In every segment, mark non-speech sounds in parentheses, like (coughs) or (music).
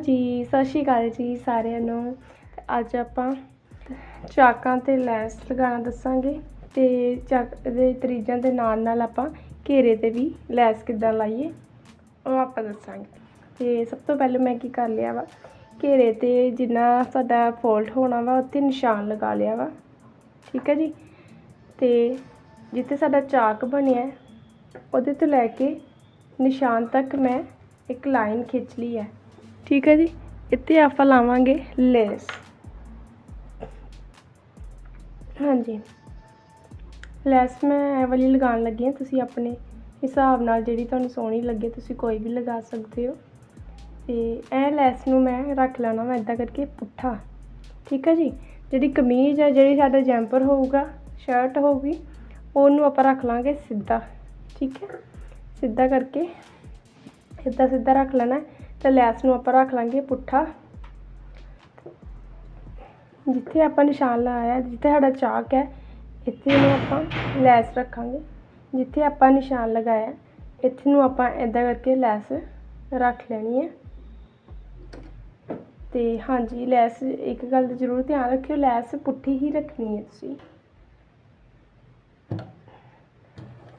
ਜੀ, ਸਤਿ ਸ਼੍ਰੀ ਅਕਾਲ ਜੀ ਸਾਰਿਆਂ ਨੂੰ। ਅੱਜ ਆਪਾਂ ਚਾਕਾਂ ਤੇ ਲੈਸ ਲਗਾਉਣਾ ਦੱਸਾਂਗੇ ਤੇ ਚਾਕ ਦੇ ਤਰੀਜਾਂ ਦੇ ਨਾਲ ਨਾਲ ਆਪਾਂ ਘੇਰੇ ਤੇ ਵੀ ਲੈਸ ਕਿੱਦਾਂ ਲਾਈਏ, ਉਹ ਆਪਾਂ ਦੱਸਾਂਗੇ। ਤੇ ਸਭ ਤੋਂ ਪਹਿਲਾਂ ਮੈਂ ਕੀ ਕਰ ਲਿਆ ਵਾ, ਘੇਰੇ ਤੇ ਜਿੰਨਾ ਸਾਡਾ ਫੋਲਡ ਹੋਣਾ ਵਾ, ਉੱਥੇ ਨਿਸ਼ਾਨ ਲਗਾ ਲਿਆ ਵਾ। ਠੀਕ ਹੈ ਜੀ? ਤੇ ਜਿੱਥੇ ਸਾਡਾ ਚਾਕ ਬਣਿਆ, ਉਹਦੇ ਤੋਂ ਲੈ ਕੇ ਨਿਸ਼ਾਨ ਤੱਕ ਮੈਂ ਇੱਕ ਲਾਈਨ ਖਿੱਚ ਲਈ ਹੈ। ਠੀਕ ਹੈ ਜੀ? ਇੱਥੇ ਆਪਾਂ ਲਾਵਾਂਗੇ ਲੈਸ। ਹਾਂਜੀ। ਲੈਸ ਮੈਂ ਇਹ ਵਾਲੀ ਲਗਾਉਣ ਲੱਗੀ ਹਾਂ, ਤੁਸੀਂ ਆਪਣੇ ਹਿਸਾਬ ਨਾਲ ਜਿਹੜੀ ਤੁਹਾਨੂੰ ਸੋਹਣੀ ਲੱਗੇ, ਤੁਸੀਂ ਕੋਈ ਵੀ ਲਗਾ ਸਕਦੇ ਹੋ। ਤੇ ਇਹ ਲੈਸ ਨੂੰ ਮੈਂ ਰੱਖ ਲੈਣਾ ਮੈਂ ਇਦਾਂ ਕਰਕੇ ਪੁੱਠਾ। ਠੀਕ ਹੈ ਜੀ? ਜਿਹੜੀ ਕਮੀਜ਼ ਹੈ ਜਿਹੜੀ ਸਾਡਾ ਜੈਂਪਰ ਹੋਊਗਾ, ਸ਼ਰਟ ਹੋਊਗੀ, ਉਹਨੂੰ ਆਪਾਂ ਰੱਖ ਲਾਂਗੇ ਸਿੱਧਾ। ਠੀਕ ਹੈ? ਸਿੱਧਾ ਕਰਕੇ ਸਿੱਧਾ ਸਿੱਧਾ ਰੱਖ ਲੈਣਾ। ਤੇ ਲੈਸ ਨੂੰ ਆਪਾਂ ਰੱਖ ਲਾਂਗੇ ਪੁੱਠਾ। ਜਿੱਥੇ ਆਪਾਂ ਨਿਸ਼ਾਨ ਲਾਇਆ ਹੈ, ਜਿੱਥੇ ਸਾਡਾ ਚਾਕ ਹੈ ਇੱਥੇ ਨੂੰ ਆਪਾਂ ਲੈਸ ਰੱਖਾਂਗੇ। ਜਿੱਥੇ ਆਪਾਂ ਨਿਸ਼ਾਨ ਲਗਾਇਆ ਇੱਥੇ ਨੂੰ ਆਪਾਂ ਇਦਾਂ ਕਰਕੇ ਲੈਸ ਰੱਖ ਲੈਣੀ ਹੈ। ਤੇ ਹਾਂਜੀ ਲੈਸ ਇੱਕ ਗੱਲ ਦਾ ਜ਼ਰੂਰ ਧਿਆਨ ਰੱਖਿਓ ਲੈਸ ਪੁੱਠੀ ਹੀ ਰੱਖਣੀ ਹੈ ਤੁਸੀਂ।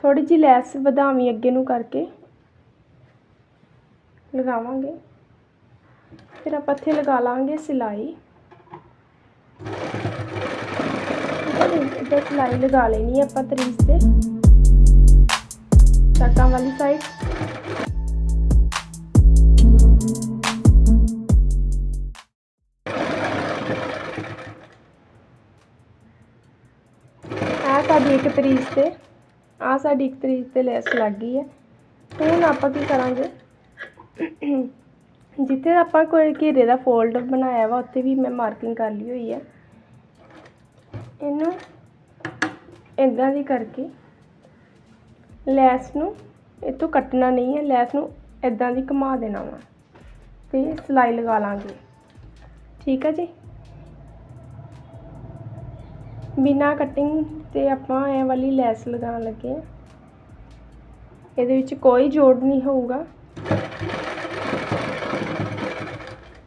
ਥੋੜੀ ਜਿਹੀ ਲੈਸ ਵਧਾਵੀਂ ਅੱਗੇ ਨੂੰ ਕਰਕੇ ਲਗਾਵਾਂਗੇ। ਫਿਰ ਆਪਾਂ ਇੱਥੇ ਲਗਾ ਲਾਂਗੇ ਸਿਲਾਈ। ਇੱਧਰ ਸਿਲਾਈ ਲਗਾ ਲੈਣੀ ਹੈ ਆਪਾਂ ਤਰੀਸ ਤੇ। ਚਾਕਾਂ ਵਾਲੀ ਸਾਈਡ ਆ ਸਾਡੀ ਇੱਕ ਤਰੀਸ ਤੇ ਆ ਸਾਡੀ ਇੱਕ ਤਰੀਸ ਤੇ ਲੈਸ ਲੱਗ ਗਈ ਹੈ ਹੁਣ ਆਪਾਂ ਕੀ ਕਰਾਂਗੇ? (coughs) ਜਿੱਥੇ ਆਪਾਂ ਕੋਈ ਘੇਰੇ ਦਾ ਫੋਲਡ ਬਣਾਇਆ ਵਾ, ਉੱਥੇ ਵੀ ਮੈਂ ਮਾਰਕਿੰਗ ਕਰ ਲਈ ਹੋਈ ਹੈ ਇਹਨੂੰ ਇਦਾਂ ਦੀ ਕਰਕੇ ਲੈਸ ਨੂੰ ਇਤੋਂ ਕੱਟਣਾ ਨਹੀਂ ਹੈ, ਲੈਸ ਨੂੰ ਇਦਾਂ ਦੀ ਘੁਮਾ ਦੇਣਾ ਵਾ ਤੇ ਸਿਲਾਈ ਲਗਾ ਲਾਂਗੇ। ਠੀਕ ਹੈ ਜੀ? ਬਿਨਾ ਕਟਿੰਗ ਤੇ ਆਪਾਂ ਇਹ ਵਾਲੀ ਲੈਸ ਲਗਾਉਣ ਲੱਗੇ ਹਾਂ ਇਹਦੇ ਵਿੱਚ ਕੋਈ ਜੋੜ ਨਹੀਂ ਹੋਊਗਾ।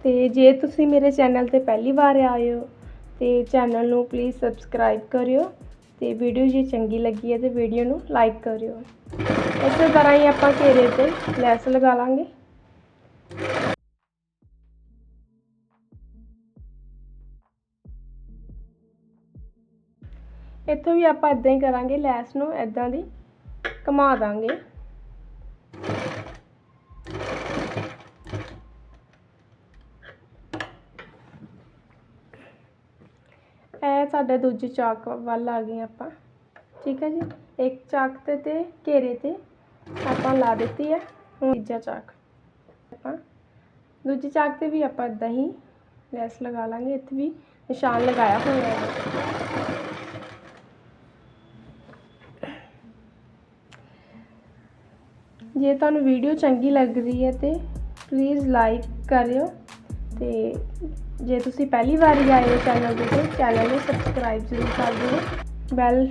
ਅਤੇ ਜੇ ਤੁਸੀਂ ਮੇਰੇ ਚੈਨਲ ਤੇ ਪਹਿਲੀ ਵਾਰ ਆਏ ਹੋ, ਤੇ ਚੈਨਲ ਨੂੰ ਪਲੀਜ਼ ਸਬਸਕ੍ਰਾਈਬ ਕਰਿਓ ਅਤੇ ਵੀਡੀਓ ਜੇ ਚੰਗੀ ਲੱਗੀ ਹੈ ਤਾਂ ਵੀਡੀਓ ਨੂੰ ਲਾਈਕ ਕਰਿਓ। ਇਸੇ ਤਰ੍ਹਾਂ ਹੀ ਆਪਾਂ ਘੇਰੇ ਤੇ ਲੈਸ ਲਗਾ ਲਾਂਗੇ। ਇੱਥੋਂ ਵੀ ਆਪਾਂ ਇਦਾਂ ਹੀ ਕਰਾਂਗੇ, ਲੈਸ ਨੂੰ ਇਦਾਂ ਦੀ ਘੁਮਾ ਦਾਂਗੇ ਇਹ ਸਾਡੇ ਦੂਜੇ ਚਾਕ ਵੱਲ ਆ ਗਏ ਆਪਾਂ। ਠੀਕ ਹੈ ਜੀ? ਇੱਕ ਚਾਕ ਤੇ ਤੇ ਘੇਰੇ ਤੇ ਆਪਾਂ ਲਾ ਦਿੱਤੀ ਹੈ। ਹੁਣ ਤੀਜਾ ਚਾਕ। ਆਪਾਂ ਦੂਜੀ ਚਾਕ ਤੇ ਵੀ ਆਪਾਂ ਇਦਾਂ ਹੀ ਲੈਸ ਲਗਾ ਲਾਂਗੇ। ਇੱਥੇ ਵੀ ਨਿਸ਼ਾਨ ਲਗਾਇਆ ਹੋਇਆ ਹੈ। ਜੇ ਤੁਹਾਨੂੰ ਵੀਡੀਓ ਚੰਗੀ ਲੱਗ ਰਹੀ ਹੈ ਤੇ ਪਲੀਜ਼ ਲਾਈਕ ਕਰਿਓ ਤੇ ਜੇ ਤੁਸੀਂ ਪਹਿਲੀ ਵਾਰੀ ਆਏ ਹੋ ਚੈਨਲ ਦੇ ਤੇ, ਚੈਨਲ ਨੂੰ ਸਬਸਕ੍ਰਾਈਬ ਜ਼ਰੂਰ ਕਰ ਦਿਓ। ਬੈਲ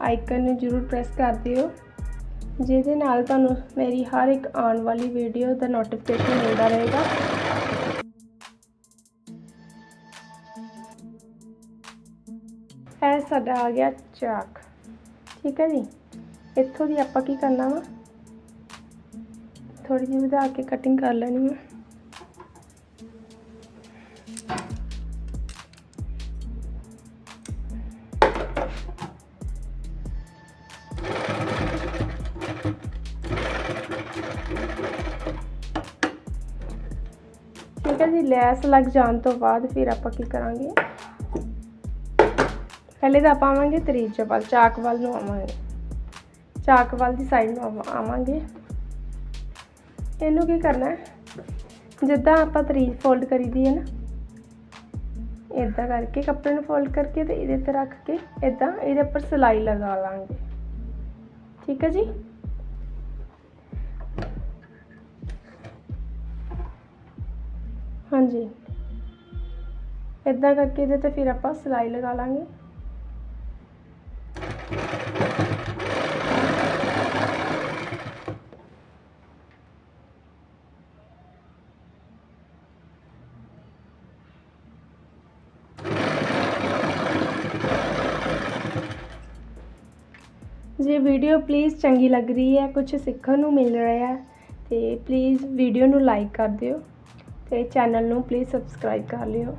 ਆਈਕਨ ਨੂੰ ਜ਼ਰੂਰ ਪ੍ਰੈਸ ਕਰ ਦਿਓ, ਜਿਹਦੇ ਨਾਲ ਤੁਹਾਨੂੰ ਮੇਰੀ ਹਰ ਇੱਕ ਆਉਣ ਵਾਲੀ ਵੀਡੀਓ ਦਾ ਨੋਟੀਫਿਕੇਸ਼ਨ ਮਿਲਦਾ ਰਹੇਗਾ। ਇਹ ਸਾਡਾ ਆ ਗਿਆ ਚਾਕ। ਠੀਕ ਹੈ ਜੀ? ਇੱਥੋਂ ਦੀ ਆਪਾਂ ਕੀ ਕਰਨਾ ਵਾ? ਥੋੜੀ ਜਿਹੀ ਵਧਾ ਕੇ ਕਟਿੰਗ ਕਰ ਲੈਣੀ ਹੈ ਠੀਕ ਹੈ ਜੀ, ਲੈਸ ਲੱਗ ਜਾਣ ਤੋਂ ਬਾਅਦ ਫਿਰ ਆਪਾਂ ਕੀ ਕਰਾਂਗੇ? ਪਹਿਲੇ ਤਾਂ ਆਪਾਂ ਆਵਾਂਗੇ ਤਰੀਜ ਵੱਲ, ਚਾਕ ਵੱਲ ਨੂੰ ਆਵਾਂਗੇ। ਚਾਕ ਵੱਲ ਦੀ ਸਾਈਡ ਨੂੰ ਆਵਾਂਗੇ। ਇਹਨੂੰ ਕੀ ਕਰਨਾ ਹੈ? ਜਿੱਦਾਂ ਆਪਾਂ ਤਰੀਜ ਫੋਲਡ ਕਰੀਦੀ ਹੈ ਨਾ ਇਦਾਂ ਕਰਕੇ, ਕੱਪੜੇ ਨੂੰ ਫੋਲਡ ਕਰਕੇ ਤੇ ਇਹਦੇ ਤੇ ਰੱਖ ਕੇ ਇਦਾਂ ਇਹਦੇ ਉੱਪਰ ਸਿਲਾਈ ਲਗਾ ਲਾਂਗੇ। ਠੀਕ ਹੈ ਜੀ? ਹਾਂਜੀ। ਇਦਾਂ ਕਰਕੇ ਇਹਦੇ ਤੇ ਫਿਰ ਆਪਾਂ ਸਿਲਾਈ ਲਗਾ ਲਾਂਗੇ। ਜੇ ਵੀਡੀਓ ਪਲੀਜ਼ ਚੰਗੀ ਲੱਗ ਰਹੀ ਹੈ ਕੁਝ ਸਿੱਖਣ ਨੂੰ ਮਿਲ ਰਿਹਾ ਹੈ, ਤੇ ਪਲੀਜ਼ ਵੀਡੀਓ ਨੂੰ ਲਾਈਕ ਕਰ ਦਿਓ ਤੇ ਚੈਨਲ ਨੂੰ ਪਲੀਜ਼ ਸਬਸਕ੍ਰਾਈਬ ਕਰ ਲਿਓ।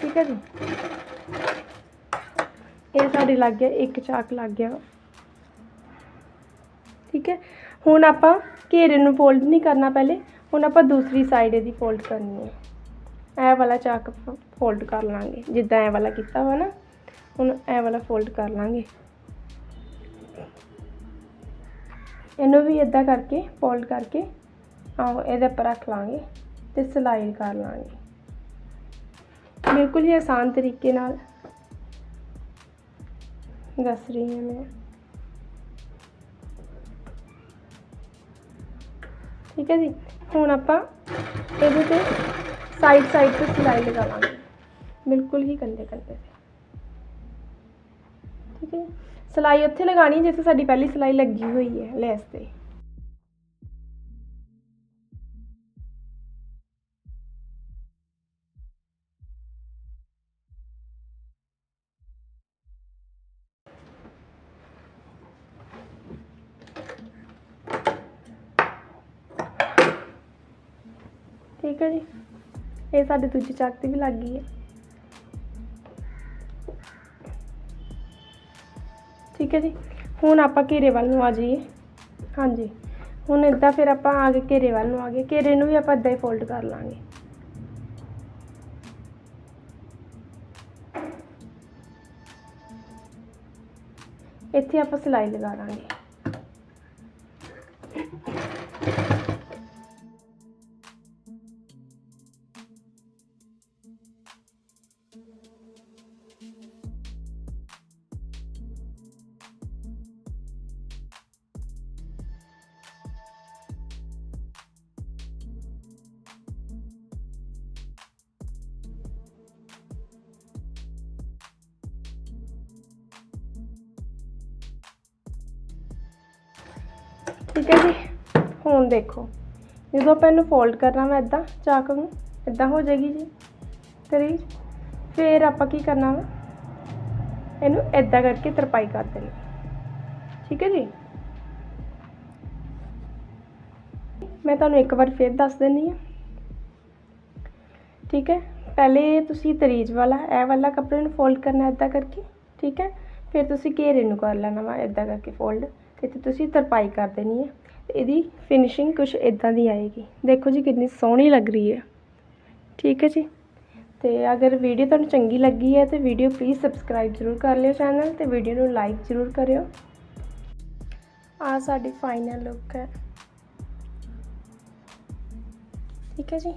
ਠੀਕ ਹੈ ਜੀ? ਇਹ ਸਾਡੇ ਲੱਗ ਗਿਆ, ਇੱਕ ਚਾਕ ਲੱਗ ਗਿਆ। ਠੀਕ ਹੈ? ਹੁਣ ਆਪਾਂ ਘੇਰੇ ਨੂੰ ਫੋਲਡ ਨਹੀਂ ਕਰਨਾ ਪਹਿਲੇ, ਹੁਣ ਆਪਾਂ ਦੂਸਰੀ ਸਾਈਡ ਇਹਦੀ ਫੋਲਡ ਕਰਨੀ ਹੈ। ਇਹ ਵਾਲਾ ਚਾਕ ਫੋਲਡ ਕਰ ਲਾਂਗੇ, ਜਿੱਦਾਂ ਇਹ ਵਾਲਾ ਕੀਤਾ ਵਾ ਨਾ, ਹੁਣ ਇਹ ਵਾਲਾ ਫੋਲਡ ਕਰ ਲਾਂਗੇ। ਇਹਨੂੰ ਵੀ ਇਦਾਂ ਕਰਕੇ ਫੋਲਡ ਕਰਕੇ ਆਓ ਇਹਦੇ ਉੱਪਰ ਰੱਖ ਲਾਂਗੇ ਤੇ ਸਿਲਾਈ ਕਰ ਲਾਂਗੇ। ਬਿਲਕੁਲ ਹੀ ਆਸਾਨ ਤਰੀਕੇ ਨਾਲ ਦੱਸ ਰਹੀ ਹਾਂ ਮੈਂ। ਠੀਕ ਹੈ ਜੀ? ਹੁਣ ਆਪਾਂ ਇਹਦੇ ਤੇ ਸਾਈਡ ਸਾਈਡ ਤੇ ਸਿਲਾਈ ਲਗਾਵਾਂਗੇ। ਬਿਲਕੁਲ ਹੀ ਕੰਦੇ ਕੰਦੇ ਤੇ ਠੀਕ ਹੈ ਜੀ। ਸਿਲਾਈ ਉੱਥੇ ਲਗਾਣੀ ਜਿੱਥੇ ਸਾਡੀ ਪਹਿਲੀ ਸਿਲਾਈ ਲੱਗੀ ਹੋਈ ਹੈ, ਲੈਸ ਤੇ। ਠੀਕ ਹੈ ਜੀ। ਇਹ ਸਾਡੇ ਦੂਜੀ ਚੱਕ ਤੇ ਵੀ ਲੱਗ ਗਈ ਹੈ। ਠੀਕ ਹੈ ਜੀ। ਹੁਣ ਆਪਾਂ ਘੇਰੇ ਵੱਲ ਨੂੰ ਆ ਜਾਈਏ। ਹਾਂਜੀ। ਹੁਣ ਇਦਾਂ ਫਿਰ ਆਪਾਂ ਆ ਕੇ ਘੇਰੇ ਵੱਲ ਨੂੰ ਆ ਗਏ। ਘੇਰੇ ਨੂੰ ਵੀ ਆਪਾਂ ਇਦਾਂ ਹੀ ਫੋਲਡ ਕਰ ਲਾਂਗੇ। ਇੱਥੇ ਆਪਾਂ ਸਿਲਾਈ ਲਗਾ ਦਾਂਗੇ। ਠੀਕ ਹੈ ਜੀ? ਹੁਣ ਦੇਖੋ। ਜਦੋਂ ਆਪਾਂ ਇਹਨੂੰ ਫੋਲਡ ਕਰਨਾ ਵਾ ਇਦਾਂ ਚਾਕ ਨੂੰ ਇਦਾਂ ਹੋ ਜਾਏਗੀ ਜੀ। ਤਰੀਜ ਫਿਰ ਆਪਾਂ ਕੀ ਕਰਨਾ ਵਾ? ਇਹਨੂੰ ਇਦਾਂ ਕਰਕੇ ਤਰਪਾਈ ਕਰ ਦੇਣੀ। ਠੀਕ ਹੈ ਜੀ? ਮੈਂ ਤੁਹਾਨੂੰ ਇੱਕ ਵਾਰ ਫਿਰ ਦੱਸ ਦਿੰਨੀ ਆ। ਠੀਕ ਹੈ? ਪਹਿਲੇ ਤੁਸੀਂ ਤਰੀਜ ਵਾਲਾ, ਇਹ ਵਾਲਾ ਕੱਪੜੇ ਨੂੰ ਫੋਲਡ ਕਰਨਾ ਇਦਾਂ ਕਰਕੇ, ਠੀਕ ਹੈ? ਫਿਰ ਤੁਸੀਂ ਘੇਰੇ ਨੂੰ ਕਰ ਲੈਣਾ ਵਾ ਇਦਾਂ ਕਰਕੇ ਫੋਲਡ ਤੇ ਤੁਸੀਂ ਤਰਪਾਈ ਕਰ ਦੇਣੀ ਹੈ। ਤੇ ਇਹਦੀ ਫਿਨਿਸ਼ਿੰਗ ਕੁਝ ਇਦਾਂ ਦੀ ਆਏਗੀ। ਦੇਖੋ ਜੀ ਕਿੰਨੀ ਸੋਹਣੀ ਲੱਗ ਰਹੀ ਹੈ। ਠੀਕ ਹੈ ਜੀ। ਤੇ ਅਗਰ ਵੀਡੀਓ ਤੁਹਾਨੂੰ ਚੰਗੀ ਲੱਗੀ ਹੈ ਤੇ ਵੀਡੀਓ ਪਲੀਜ਼ ਸਬਸਕ੍ਰਾਈਬ ਜ਼ਰੂਰ ਕਰ ਲਿਓ ਚੈਨਲ ਤੇ ਵੀਡੀਓ ਨੂੰ ਲਾਈਕ ਜ਼ਰੂਰ ਕਰਿਓ। ਆ ਸਾਡੀ ਫਾਈਨਲ ਲੁੱਕ ਹੈ। ਠੀਕ ਹੈ ਜੀ।